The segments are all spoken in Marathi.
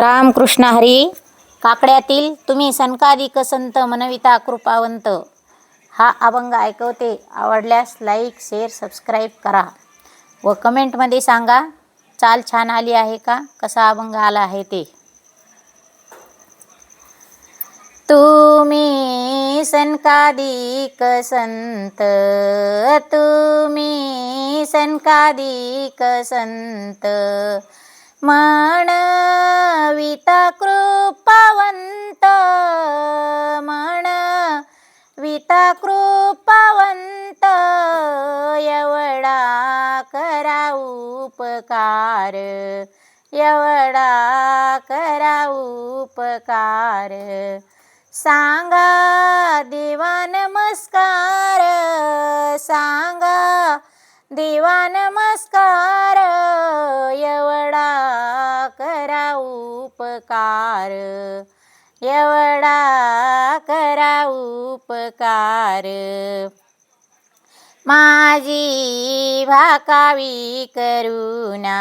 रामकृष्ण हरी काकड्यातील तुम्ही सनकादिक संत मनविता कृपावंत. हा अभंग ऐकवते आवडल्यास लाईक शेअर सबस्क्राईब करा. व कमेंटमध्ये सांगा चाल छान आली आहे का? कसा अभंग आला आहे ते? तुम्ही सनकादिक संत तुम्ही सनकादिक संत. म्हण कृपावंत एवढा करा उपकार एवढा करा उपकार. सांगा देवा नमस्कार सांगा देवा नमस्कार एवढा करा उपकार. एवढा करा उपकार. माझी भाकावी करुणा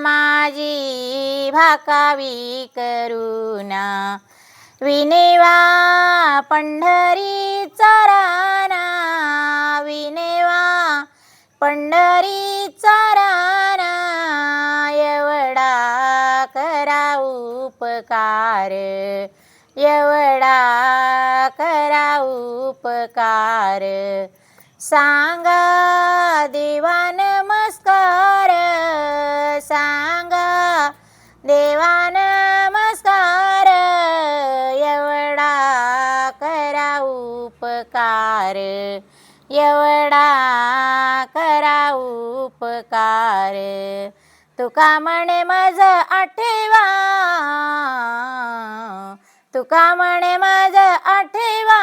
माझी भाकावी करुणा. विनेवा पंढरी चराना विनेवा पंढरी चरा उपकार. एवढा करा उपकार. सांगा देवा नमस्कार सांगा देवा नमस्कार एवढा करा उपकार. एवढा करा उपकार. तुका म्हणे माझ आठवा? तुका म्हणे माझ आठवा?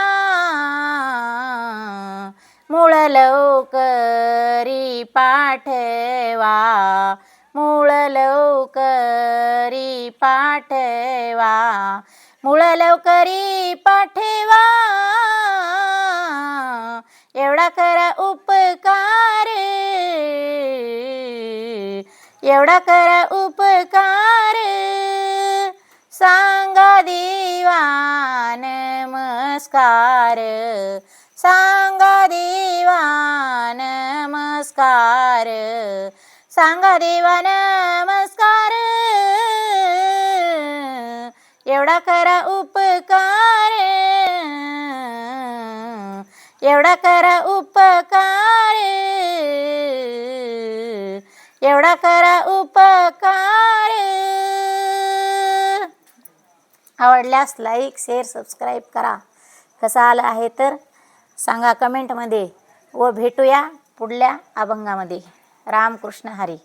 मूळ लवकरी पाठवा मूळ लवकरी पाठवा मूळ लवकरी पाठवा. एवढा करा उप एवढा करा उपकार सांगा देवा नमस्कार सांगा देवा नमस्कार सांगा देवा नमस्कार एवढा करा उपकार एवढा करा उपकार एवढा करा उपकार. आवडल्यास लाईक शेअर सबस्क्राईब करा. कसं आलं आहे तर सांगा कमेंटमध्ये व भेटूया पुढल्या अभंगामध्ये. रामकृष्ण हरी.